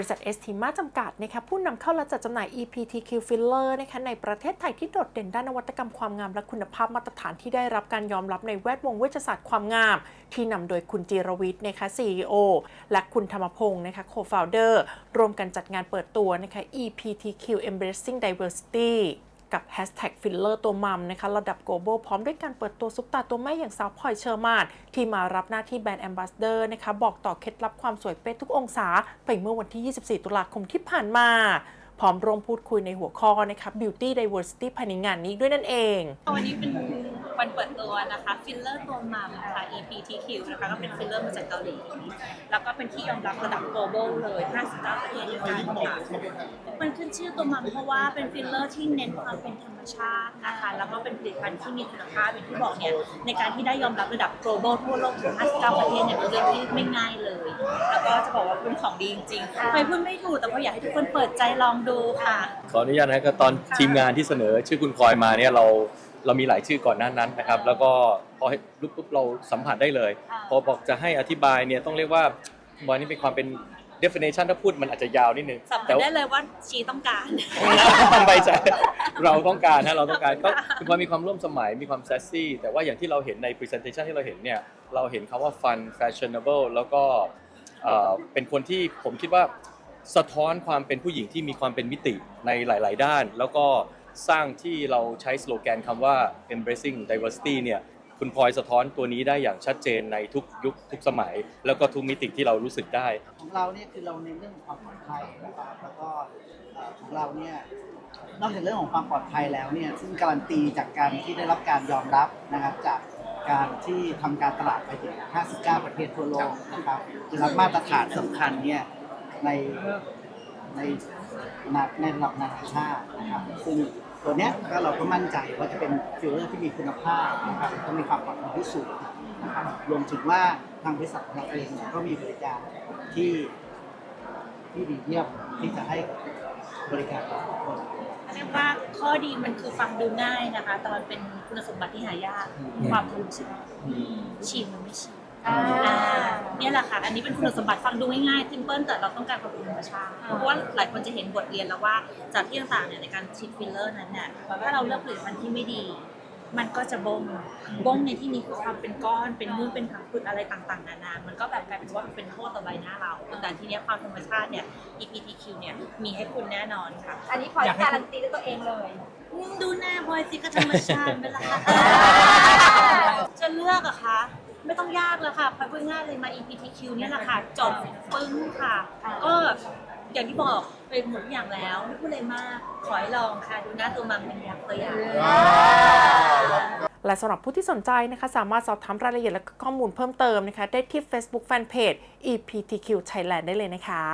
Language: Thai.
ริษัทเอสทีมาจำกัดนะคะผู้นำเข้าและจัดจำหน่าย EPTQ Filler นะคะในประเทศไทยที่โดดเด่นด้านนวัตกรรมความงามและคุณภาพมาตรฐานที่ได้รับการยอมรับในแวดวงเวชศาสตร์ความงาม ที่นำโดยคุณจิรวิทย์นะคะ CEO และคุณธรรมพงศ์นะคะ Co-founder ร่วมกันจัดงานเปิดตัวนะคะ EPTQ Embracing Diversity กับ Hashtag Filler ตัวมัมนะคะระดับ global พร้อมด้วยการเปิดตัวซุปตาตัวแม่อย่างสาวพลอยเชอร์มานที่มารับหน้าที่แบรนด์ Ambassador นะคะบอกต่อเคล็ดลับความสวยเป๊ะทุกองศา ไปเมื่อวันที่ 24 ตุลาคมที่ผ่านมา พร้อมร่วมพูดคุยในหัวข้อนะคะ Beauty Diversity ภายในงานนี้ด้วยนั่นเองวันนี้เป็นวันเปิดตัวนะคะฟิลเลอร์ตัวมัมค่ะ EPTQ นะคะก็เป็นฟิลเลอร์มาจากเกาหลีแล้วก็เป็นที่ยอมรับระดับ global เลย 59ประเทศด้วยกันค่ะ ขึ้นชื่อตัวมัมเพราะว่าเป็นฟิลเลอร์ที่เน้นความเป็นธรรมชาตินะคะแล้วก็เป็นผลิตภัณฑ์ที่มีคุณภาพอย่างที่บอกเนี่ยในการที่ได้ยอมรับระดับ global ทั่วโลกถึง59ประเทศเนี่ยเป็นเรื่องที่ไม่ง่ายเลย แล้วก็จะบอกว่าเป็นของดีจริงๆไปพูดไม่ถูกแต่ก็อยากให้ทุกคนเปิดใจลองดูค่ะขออนุญาตนะครับตอนทีมงานที่เสนอชื่อคุณพลอยมาเนี่ยเราเรามีหลายชื่อก่อนหน้านั้นนะครับ แล้วก็พอให้ลุกปุ๊บเราสัมผัสได้เลยค่ะพอบอกจะให้อธิบายเนี่ยต้องเรียกว่าวันนี้เป็นความเป็น definition ถ้าพูดมันอาจจะยาวนิดนึงสัมผัแต่สว่าได้เลยว่าชีต้องการไปใจเราต้องการนะเราต้องการก็คุณพลอยมีความร่วมสมัยมีความแซสซี่แต่ว่าอย่างที่เราเห็นใน presentation ที่เราเห็นเนี่ยเราเห็นคำว่า fun fashionable แล้วก็เอ่อเป็นคนที่ผมคิดว่าสะท้อนความเป็นผู้หญิงที่มีความเป็นมิติในหลาย ๆ ด้าน แล้วก็สร้างที่เราใช้สโลแกนคำว่า embracing diversity เนี่ย คุณพลอยสะท้อนตัวนี้ได้อย่างชัดเจนในทุกยุคทุกสมัย แล้วก็ทุกมิติที่เรารู้สึกได้ ของเราเนี่ยคือเราเน้นเรื่องความปลอดภัยนะครับแล้วก็เอ่อของเราเนี่ยนอกจากเรื่องของความปลอดภัยแล้วเนี่ยซึ่งการันตีจากการที่ได้รับการยอมรับนะครับจากการที่ทำการตลาดไปถึง 59 ประเทศทั่วโลกนะครับได้รับมาตรฐานสำคัญเนี่ยใน ในในระดับนานาชาตินะครับซึ่ง ตัวเนี้ยก็เราก็มั่นใจว่าจะเป็นฟิลเลอร์ที่มีคุณภาพนะครับก็มีความปลอดภัยที่สูงนะครับรวมถึงว่าทางบริษัทของเราเองก็มีบริการที่ที่ดีเยี่ยมที่จะให้บริการกับทุกคนเรียกว่าข้อดีมันคือฟังดูง่ายนะคะ แต่มันเป็นคุณสมบัติที่หายากความธรรมชาติชิมมันไม่ชิม อ่าเนี่ยแหละค่ะ อันนี้เป็นคุณสมบัติฟังดูง่ายๆซิมเพิลแต่เราต้องการความเป็นธรรมชาติ เพราะว่าหลายคนจะเห็นบทเรียนแล้วว่าจากที่ต่างๆเนี่ยในการฉีดฟิลเลอร์นั้นเนี่ยถ้าเราเลือกผลิตภัณฑ์ที่ไม่ดี มันก็จะบงบงในที่นี้คือความเป็นก้อน เป็นนุ่นเป็นผังผืดอะไรต่างๆ นานา มันก็แบบกลายเป็นว่ามันเป็นโทษต่อใบหน้าเรา แต่ทีเนี้ยความธรรมชาติเนี่ย EPTQ เนี่ยมีให้คุณแน่นอนค่ะ อันนี้พลอยการันตีด้วยตัวเองเลยอืมดูหน้าพลอยสิก็ธรรมชาติไปละค่ะจะเลือกอะคะ ไม่ต้องยากแล้วค่ะพลอยพูดง่ายเลยมา EPTQ เนี่ยแหละค่ะจบปึ้งค่ะ ก็อย่างที่บอกเป็นหมดอย่างแล้วไม่พูดอะไรมากขอให้ลองค่ะดูหน้าตัวมัมเป็นอย่างตัวอย่างและสำหรับผู้ที่สนใจนะคะสามารถสอบถามรายละเอียดและข้อมูลเพิ่มเติมนะคะ ได้ที่ Facebook Fanpage EPTQ Thailand ได้เลยนะคะ